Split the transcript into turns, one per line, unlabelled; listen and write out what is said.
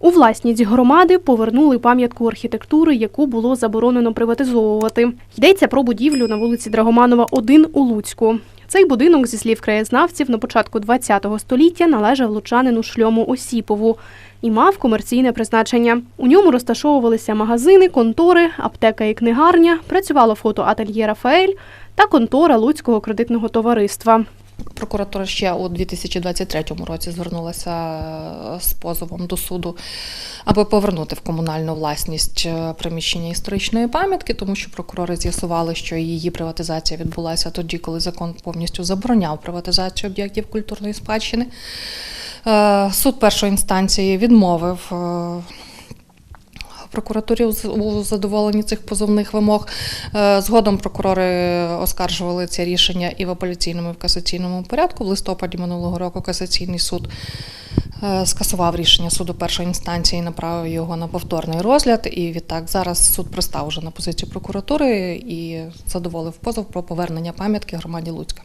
У власність громади повернули пам'ятку архітектури, яку було заборонено приватизовувати. Йдеться про будівлю на вулиці Драгоманова, 1 у Луцьку. Цей будинок, зі слів краєзнавців, на початку ХХ століття належав лучанину шльому Осіпову і мав комерційне призначення. У ньому розташовувалися магазини, контори, аптека і книгарня, працювало фотоательє Рафаель та контора Луцького кредитного товариства.
Прокуратура ще у 2023 році звернулася е, з позовом до суду, аби повернути в комунальну власність е, приміщення історичної пам'ятки, тому що прокурори з'ясували, що її приватизація відбулася тоді, коли закон повністю забороняв приватизацію об'єктів культурної спадщини. Е, Суд першої інстанції відмовив. Прокуратурі у задоволенні цих позовних вимог. Е, Згодом прокурори оскаржували це рішення і в апеляційному, і в касаційному порядку. В листопаді минулого року касаційний суд е, скасував рішення суду першої інстанції, направив його на повторний розгляд. І відтак зараз суд пристав уже на позицію прокуратури і задоволив позов про повернення пам'ятки громаді Луцька.